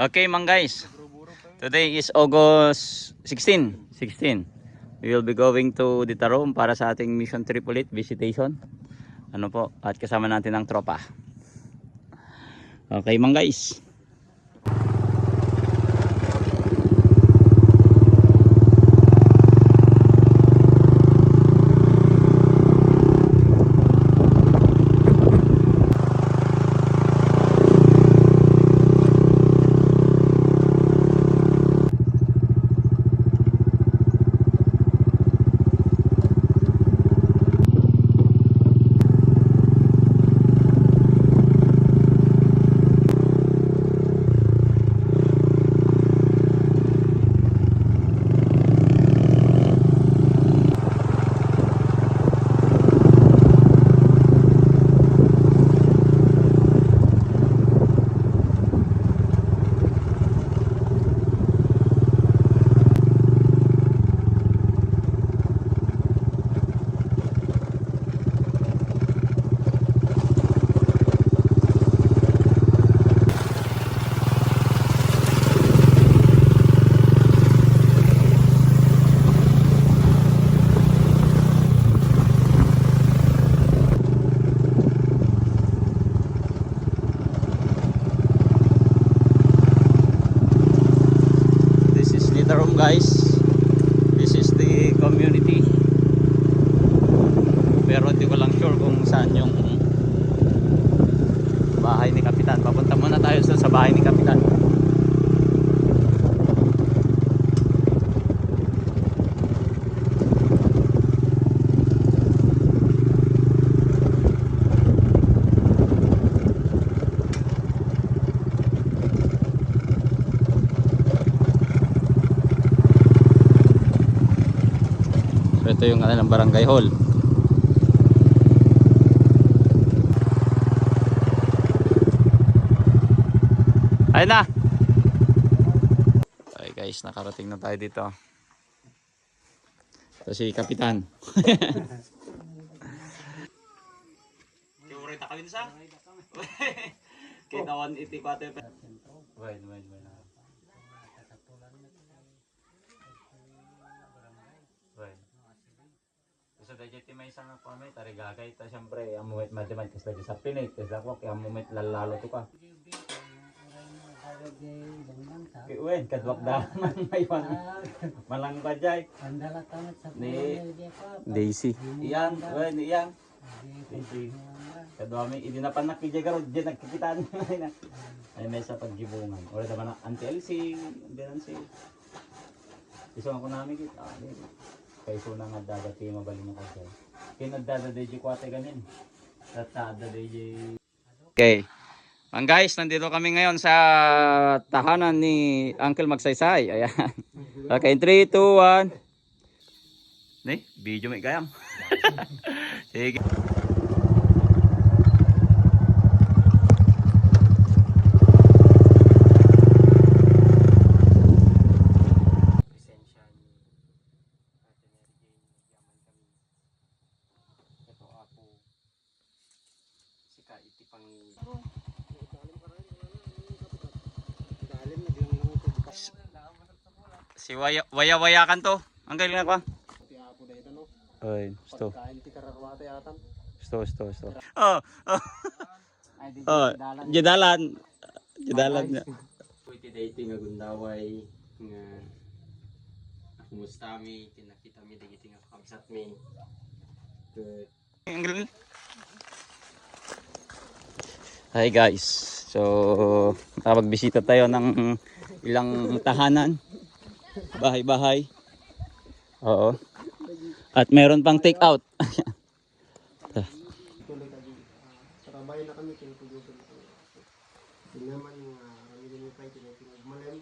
Okay, mga guys. Today is August 16. 16. We will be going to Ditarom para sa ating mission trip ulit, visitation. Ano po, at kasama natin ang tropa. Okay, mga guys. This is Ditarom guys. This is the community. Pero hindi ko lang sure kung saan yung bahay ni Kapitan. Papunta muna tayo sa, bahay ni Kapitan. So ito yung ano ng barangay hall. Ayun na. Okay guys, nakarating na tayo dito. Ito si Kapitan. Kiuray ta kami sa? Kitawan iti pate. Wait, wait, wait. Wait. Sa dayjay ti may isang pamay tarigagay ta siyempre ang moment madimad kasi sa pinay kasi ako kaya moment lalalo to ka. Uwen, kadwak daman may wan. Malang bajay. Andala tamat sa Ni- pa. Daisy. Iyang, uwen, iyang. Daisy. Kadwami, hindi na panak ni Jagaro, di nagkikitaan na. Ay may sa paggibungan. Ora naman ang Auntie Elsie, hindi lang si. Iso ako namin kit. Ah, di. Kay so na nga dadati mabalin mo kasi. Kinadada DJ kwate ganin. Tatada DJ. Okay. Ang guys, nandito kami ngayon sa tahanan ni Uncle Magsaysay. Ayan. Okay, 3, 2, 1. Ni, video may gayam. Sige. Presensya ni Ate Mary Jane, yaman kami. Ito ako. Sika iti pang... Si Waya Waya Waya kan to. Ang galing na ko. Iti ako no. Oy, gusto. Gusto, gusto, gusto. Oh, oh. Oh, dalan. jadalan. Jadalan niya. Iti dating nga gundaway nga kumusta mi tinakita mi dagiti nga kabsat mi. Ang galing. Hi guys. So, nakapagbisita tayo ng ilang tahanan. Bahay-bahay. Oo. At meron pang take out. Trabay na kami kinutuloy ko. Hindi naman yung kami din yung fight yung pinagmalam.